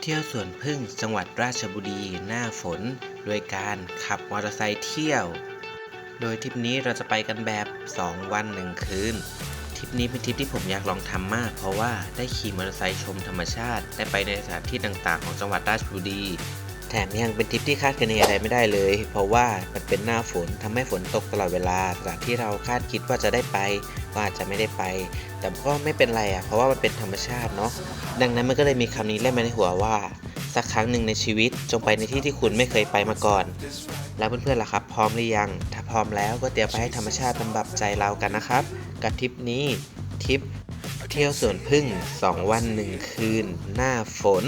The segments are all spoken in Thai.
เที่ยวสวนพึ่งจังหวัดราชบุรีหน้าฝน โดยการขับมอเตอร์ไซค์เที่ยว โดยทริปนี้เราจะไปกันแบบ 2 วันหนึ่งคืนทริปนี้เป็นทริปที่ผมอยากลองทำมาก เพราะว่าได้ขี่มอเตอร์ไซค์ชมธรรมชาติ ได้ไปในสถานที่ต่างๆ ของจังหวัดราชบุรี แถมยังเป็นทริปที่คาดคะเนอะไรไม่ได้เลย เพราะว่ามันเป็นหน้าฝนทำให้ฝนตกตลอดเวลาจากที่เราคาดคิดว่าจะได้ไปก็อาจจะไม่ได้ไป แต่ก็ไม่เป็นไรอะเพราะว่ามันเป็นธรรมชาติเนาะดังนั้นมันก็เลยมีคำนี้เล่นมาในหัวว่า สักครั้งหนึ่งในชีวิตจงไปในที่ที่คุณไม่เคยไปมาก่อน แล้วเพื่อนๆล่ะครับ พร้อมหรือยัง ถ้าพร้อมแล้วก็เตรียมไปให้ธรรมชาติบำบัดใจเรากันนะครับ กับทริปนี้ทริปเที่ยวสวนพึ่ง 2 วัน 1 คืน หน้าฝน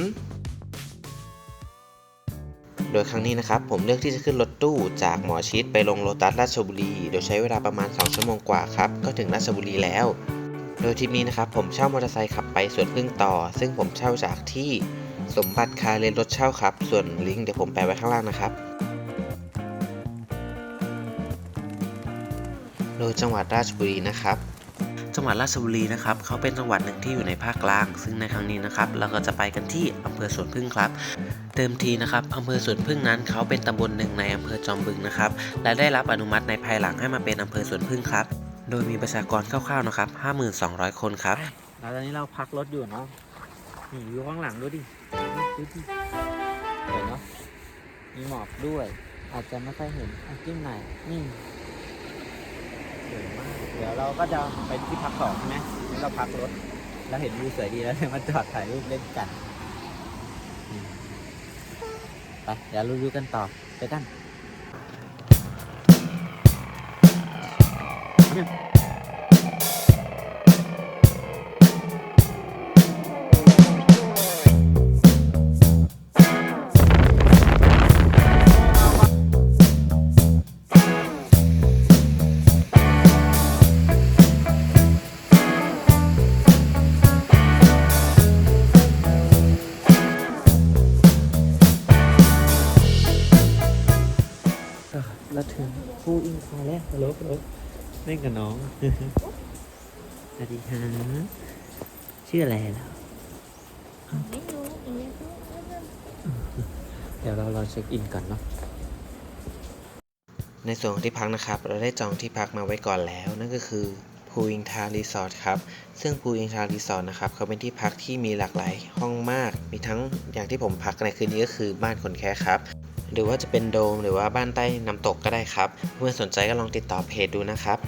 โดยครั้งนี้นะครับผมเลือกที่จะขึ้นรถตู้จากหมอชิดไปลงโลตัสราชบุรี โดยใช้เวลาประมาณ 2 ชั่วโมงกว่าครับ ก็ถึงราชบุรีแล้ว โดยทริปนี้นะครับผมเช่ามอเตอร์ไซค์ขับไปสวนพึ่งต่อ ซึ่งผมเช่าจากที่สมบัติคาเรนรถเช่าครับ ส่วนลิงก์เดี๋ยวผมแปะไว้ข้างล่างนะครับ โดยจังหวัดราชบุรีนะครับ จังหวัดราชบุรีนะครับเขาเป็นจังหวัดหนึ่งที่อยู่ในภาคกลาง ซึ่งในครั้งนี้นะครับเราก็จะไปกันที่อำเภอสวนพึ่งครับ เดิมทีนะครับอำเภอสวนพึ่งนั้นเขาเป็นตำบลหนึ่งในอำเภอจอมบึงนะครับและได้รับอนุมัติในภายหลังให้มาเป็นอำเภอสวนพึ่งครับ โดยมีประชากรคร่าวๆนะครับ5200 คนครับแล้วตอนนี้เราพักรถอยู่เนาะนี่อยู่ข้างหลังดูดิดูดิเห็นเนาะมีหมอกด้วย อาจจะไม่ค่อยเห็นอะจิ้มหน่อยนี่ สวยมาก เดี๋ยวเราก็จะไปที่พักสองใช่ไหมนี่เราพักรถ แล้วเห็นวิวสวยดีแล้วเลยมาจอดถ่ายรูปเล่นกันอืมไปเดี๋ยวรู้ๆกันต่อไปกัน ถึงผู้อินคาแล้วฮัลโหลฮัลโหลเล่นกับน้องสวัสดีฮะชื่ออะไรแล้วไม่รู้อีกเดี๋ยวเรารอเช็คอินก่อนเนาะในส่วนของที่พักนะครับ เราได้จองที่พักมาไว้ก่อนแล้ว นั่นก็คือพูอิงทารีสอร์ทครับ ซึ่งพูอิงทารีสอร์ทนะครับเขาเป็นที่พักที่มีหลากหลายห้องมาก มีทั้งอย่างที่ผมพักในคืนนี้ก็คือบ้านคนแค่ครับ หรือว่าจะเป็นโดมหรือว่าบ้านใต้น้ำตกก็ได้ครับ เพื่อนสนใจก็ลองติดต่อเพจดูนะครับ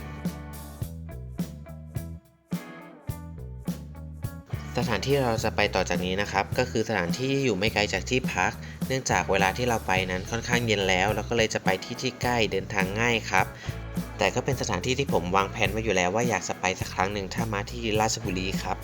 สถานที่เราจะไปต่อจากนี้นะครับ ก็คือสถานที่อยู่ไม่ไกลจากที่พัก เนื่องจากเวลาที่เราไปนั้นค่อนข้างเย็นแล้วเราก็เลยจะไปที่ที่ใกล้เดินทางง่ายครับแต่ก็เป็นสถานที่ที่ผมวางแผนไว้อยู่แล้วว่าอยากจะไปสักครั้งหนึ่งถ้ามาที่ราชบุรีครับ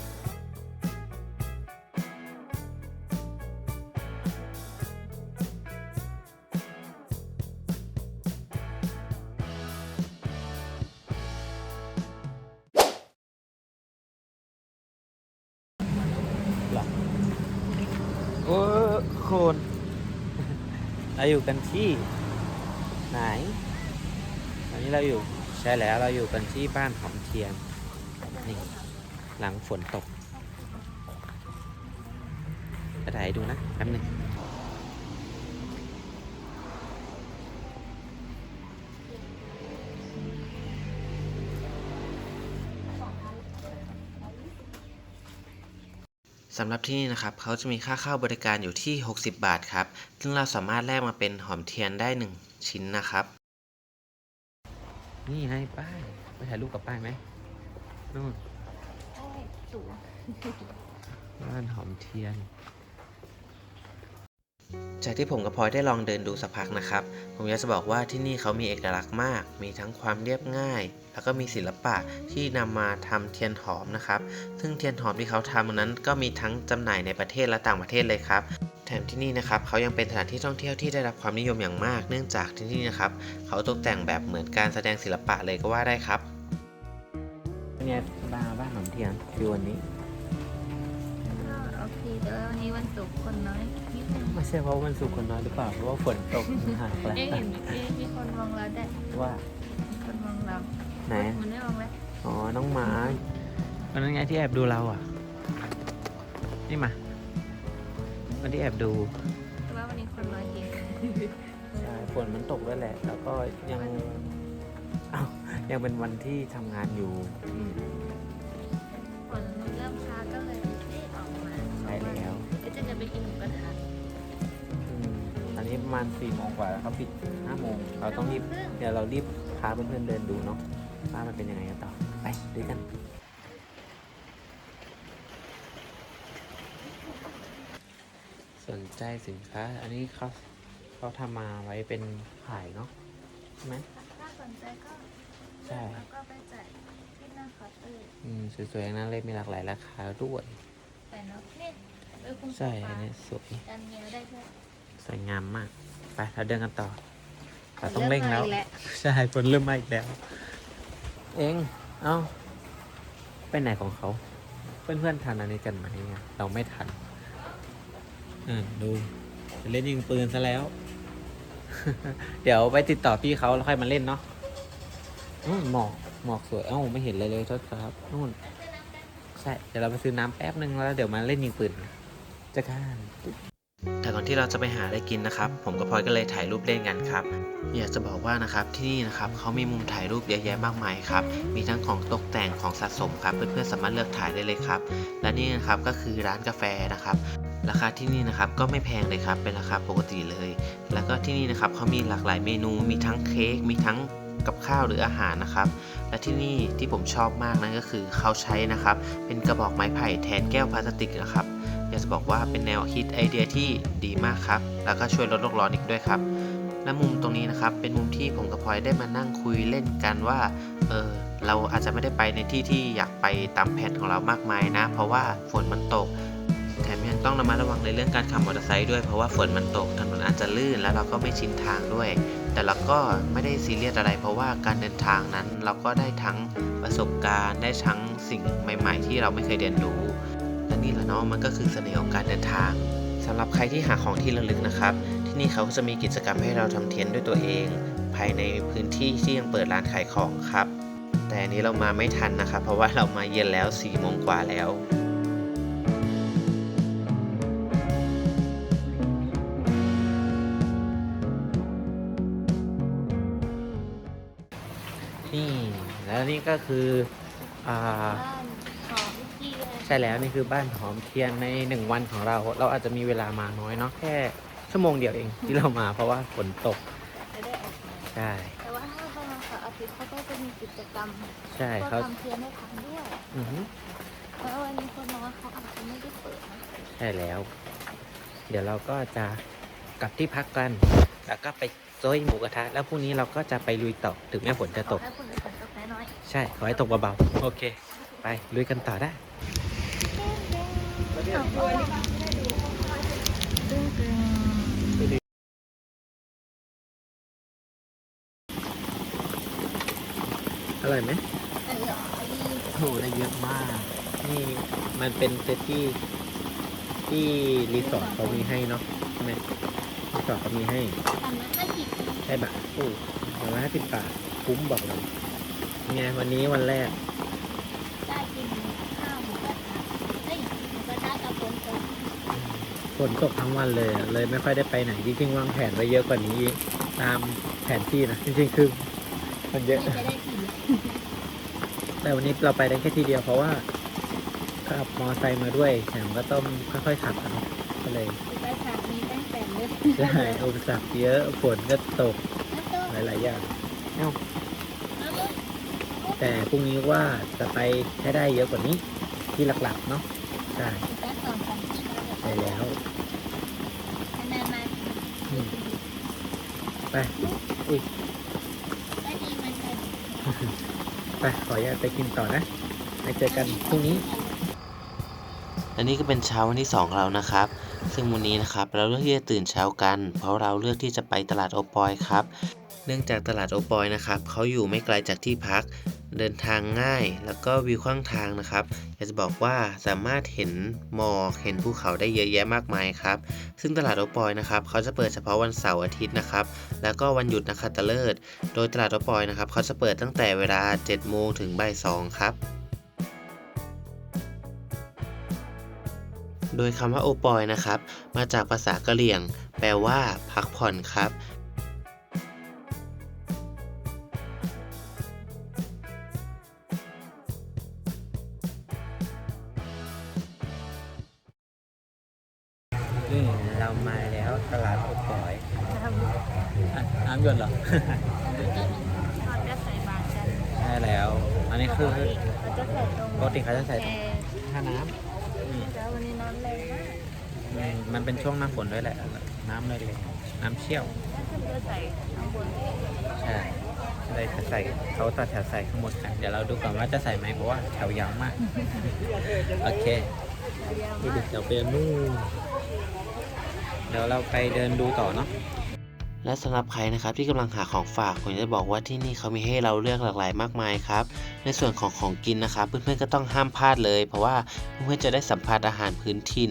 อยู่กันที่ไหนตอนนี้เราอยู่ใช่แล้วเราอยู่กันที่บ้านหอมเทียนนี่หลังฝนตกจะถ่ายดูนะแป๊บหนึง สำหรับที่นี่นะครับเขาจะมีค่าเข้าบริการอยู่ที่ 60 บาทครับ ซึ่งเราสามารถแลกมาเป็นหอมเทียนได้ 1 ชิ้นนะครับ นี่ให้ป้ายไปถ่ายรูปกับป้ายไหมนู่นสูง บ้านหอมเทียน จากที่ผมกับพลอยได้ลองเดินดูสักพักนะครับ ผมอยากจะบอกว่าที่นี่เขามีเอกลักษณ์มาก มีทั้งความเรียบง่าย แล้วก็มีศิลปะที่นำมาทำเทียนหอมนะครับ ซึ่งเทียนหอมที่เขาทำนั้นก็มีทั้งจำหน่ายในประเทศและต่างประเทศเลยครับ แถมที่นี่นะครับเขายังเป็นสถานที่ท่องเที่ยวที่ได้รับความนิยมอย่างมาก เนื่องจากที่นี่นะครับเขาตกแต่งแบบเหมือนการแสดงศิลปะเลยก็ว่าได้ครับเนี่ยบ้านบ้าหอมเทียนอยู่วันนี้ โอเคแต่ว่าวันนี้วันศุกร์คนน้อยนิดนึงไม่ใช่เพราะวันศุกร์คนน้อยหรือเปล่าเพราะว่าฝนตกหายแล้วเอ๊ะเห็นเอ๊ะมีคนมองเราได้ว่ามีคนมองเราไหนมันไม่มองแล้วอ๋อน้องหมาวันนั้นไงที่แอบดูเราอะ นี่มามวันที่แอบดูแต่ว่าวันนี้คนน้อยจริงใช่ฝนมันตกด้วยแหละ แล้วก็ยังเอ้ายังเป็นวันที่ทำงานอยู่ จะจะไปกินหมูกระทะอืมอันนี้ประมาณสี่โมงกว่าเขาปิดห้าโมงเราต้องรีบเดี๋ยวเรารีบพาเพื่อนๆเดินดูเนาะว่ามันเป็นยังไงกันต่อไปด้วยกันสนใจสินค้า อันนี้เขาเขาทำมาไว้เป็นขายเนาะใช่ไหมถ้าสนใจก็ใช่แล้วก็ไปจ่ายที่หน้าเคาน์เตอร์อืมสวยๆทั้งนั้นเลยมีหลากหลายราคาด้วยแต่เนาะนี่เออคุณ ใช่อันนี้สวยการเงี้ยได้ด้วยสวยงามมาก ไปเราเดินกันต่อเราต้องเร่งแล้วริ่มมาอีกใช่ฝนเริ่มมาอีกแล้ว เองเอ้าไปไหนของเขา เพื่อนๆทันอันนี้กันไหมอะเราไม่ทันอ่าดูจะเล่นยิงปืนซะแล้ว เดี๋ยวไปติดต่อพี่เขาแล้วค่อยมาเล่นเนาะนู่นหมอกหมอกสวยเอ้าไม่เห็นเลยเลยโทษครับนู่นใช่เดี๋ยวเราไปซื้อน้ำแป๊บนึงแล้วเดี๋ยวมาเล่นยิงปืน จะกันแต่ก่อนที่เราจะไปหาอะไรกินนะครับ ผมกับพลอยก็เลยถ่ายรูปเล่นกันครับ อยากจะบอกว่านะครับที่นี่นะครับเขามีมุมถ่ายรูปเยอะแยะมากมายครับ มีทั้งของตกแต่งของสะสมครับ เพื่อนๆสามารถเลือกถ่ายได้เลยครับ และนี่นะครับก็คือร้านกาแฟนะครับ ราคาที่นี่นะครับก็ไม่แพงเลยครับ เป็นราคาปกติเลย แล้วก็ที่นี่นะครับเขามีหลากหลายเมนู มีทั้งเค้ก มีทั้งกับข้าวหรืออาหารนะครับ และที่นี่ที่ผมชอบมากนั่นก็คือเขาใช้นะครับ เป็นกระบอกไม้ไผ่แทนแก้วพลาสติกนะครับ อยากจะบอกว่าเป็นแนวคิดไอเดียที่ดีมากครับ แล้วก็ช่วยลดโลกร้อนอีกด้วยครับและมุมตรงนี้นะครับเป็นมุมที่ผมกับพลอยได้มานั่งคุยเล่นกันว่าเออเราอาจจะไม่ได้ไปในที่ที่อยากไปตามแผนของเรามากมายนะ เพราะว่าฝนมันตก แถมยังต้องระมัดระวังในเรื่องการขับมอเตอร์ไซค์ด้วยเพราะว่าฝนมันตกถนนอาจจะลื่น แล้วเราก็ไม่ชินทางด้วย แต่เราก็ไม่ได้ซีเรียสอะไร เพราะว่าการเดินทางนั้นเราก็ได้ทั้งประสบการณ์ ได้ทั้งสิ่งใหม่ ๆ ที่เราไม่เคยเรียนรู้ นี่แหละเนาะมันก็คือเสน่ห์ของการเดินทางสำหรับใครที่หาของที่ระลึกนะครับ ที่นี่เขาก็จะมีกิจกรรมให้เราทำเทียนด้วยตัวเอง ภายในพื้นที่ที่ยังเปิดร้านขายของครับ แต่อันนี้เรามาไม่ทันนะครับ เพราะว่าเรามาเย็นแล้ว4ี่โมงกว่าแล้วนี่แล้วนี่ก็คืออ่ ใช่แล้วนี่คือบ้านหอมเทียนในหนึ่งวันของเรา เราอาจจะมีเวลามาน้อยเนาะแค่ชั่วโมงเดียวเองที่เรามาเพราะว่าฝนตกจะได้ออกมาใช่แต่ว่าถ้าเป็นวันเสาร์อาทิตย์เขาก็จะมีกิจกรรมใช่ก็เขาทำเทียนให้ทำด้วยอือฮึเพราะว่าวันนี้คนน้อยเขาอาจจะไม่ได้เปิดนะใช่แล้ว เดี๋ยวเราก็จะกลับที่พักกัน แล้วก็ไปโซยหมูกระทะ แล้วพรุ่งนี้เราก็จะไปลุยต่อถึงแม้ฝนจะขตอกให้คนอื่นกาแฟน้อยใช่ ขอให้ตกเบาๆ โอเค ไปลุยกันต่อได้ดึงดึง อร่อยไหมอร่อยโอ้โหได้เยอะมาก นี่มันเป็นเซตที่ที่รีสอร์ทเขามีให้เนาะใช่ไหมรีสอร์ทเขามีให้อันนั้นก็ผิดใช่บะโอ้อย่างละห้าสิบบาทคุ้มบอกเลยไงวันนี้วันแรก ได้กินข้าวหมูกระทะเฮ้ยหมูกระทะกับผงผง ฝนตกทั้งวันเลยอะเลยไม่ค่อยได้ไปไหนจริงๆวางแผนไว้เยอะกว่านี้ตามแผนที่นะจริงๆคือมันเยอะไม่จะได้กินแต่วันนี้เราไปได้แค่ทีเดียวเพราะว่าขับมอไซค์มาด้วยแถมก็ต้องค่อยๆขับอะเนาะก็เลยหมูกระทะมีตั้งแต่เล็กใช่อุปสรรคเยอะฝนก็ตกแล้วก็หลายๆอย่างเอ้าแล้วก็แต่พรุ่งนี้ว่าจะไปให้ได้เยอะกว่านี้ที่หลักๆเนาะใช่แป๊บก่อนกันใช่ แล้วนานมาอืมไปอุ้ยได้ดีมันกันไปขออนุญาตไปกินต่อนะไปเจอกันพรุ่งนี้ และนี่ก็เป็นเช้าวันที่2เรานะครับ ซึ่งวันนี้นะครับเราเลือกที่จะตื่นเช้ากัน เพราะเราเลือกที่จะไปตลาดโอปอยครับ เนื่องจากตลาดโอปอยนะครับเขาอยู่ไม่ไกลจากที่พัก เดินทางง่ายแล้วก็วิวข้างทางนะครับ อยากจะบอกว่าสามารถเห็นหมอกเห็นภูเขาได้เยอะแยะมากมายครับ ซึ่งตลาดโอปอยนะครับเขาจะเปิดเฉพาะวันเสาร์อาทิตย์นะครับ แล้วก็วันหยุดนักขัตฤกษ์โดยตลาดโอปอยนะครับเขาจะเปิดตั้งแต่เวลา 7 โมงถึงบ่าย2ครับโดยคำว่าโอปอยนะครับ มาจากภาษากะเหรี่ยง แปลว่า พักผ่อนครับ เรามาแล้วตลาดโอปอยอะน้ำหยดเหรอเขาจะใส่บาตรกันใช่แล้ว อันนี้คือเขาจะใส่ตรงปกติเขาจะใส่แกท่าน้ำนี่แล้ววันนี้น้ำแรงมากอืมมันเป็นช่วงหน้าฝนด้วยแหละ น้ำเลยเลยน้ำเชี่ยว ถ้าคุณจะใส่ข้างบนใช่เลยจะใส่เขาตัดแถวใส่ข้างบนกัน เดี๋ยวเราดูก่อนว่าจะใส่ไหมเพราะว่าแถวยาวมาก โอเคยาวดูมาดิกเดี๋ยวไปนู่น เดี๋ยวเราไปเดินดูต่อเนาะและสำหรับใครนะครับที่กำลังหาของฝากผมจะบอกว่าที่นี่เขามีให้เราเลือกหลากหลายมากมายครับในส่วนของของกินนะครับเพื่อนๆก็ต้องห้ามพลาดเลย เพราะว่าเพื่อนๆจะได้สัมผัสอาหารพื้นถิ่น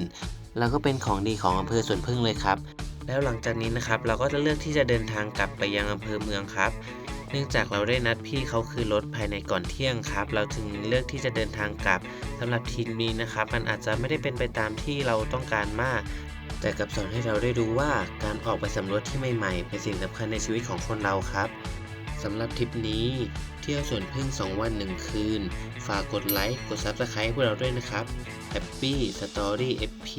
แล้วก็เป็นของดีของอำเภอสวนพึ่งเลยครับ แล้วหลังจากนี้นะครับเราก็จะเลือกที่จะเดินทางกลับไปยังอำเภอเมืองครับ เนื่องจากเราได้นัดพี่เขาคือรถภายในก่อนเที่ยงครับ เราถึงเลือกที่จะเดินทางกลับสำหรับทีมนี้นะครับ มันอาจจะไม่ได้เป็นไปตามที่เราต้องการมาก แต่กลับสอนให้เราได้รู้ว่าการออกไปสำรวจที่ใหม่ๆ เป็นสิ่งสำคัญในชีวิตของคนเราครับสำหรับทริปนี้ เที่ยวสวนพึ่ง 2 วัน 1 คืน ฝากกดไลค์ กด Subscribe ให้พวกเราด้วยนะครับ Happy Story FP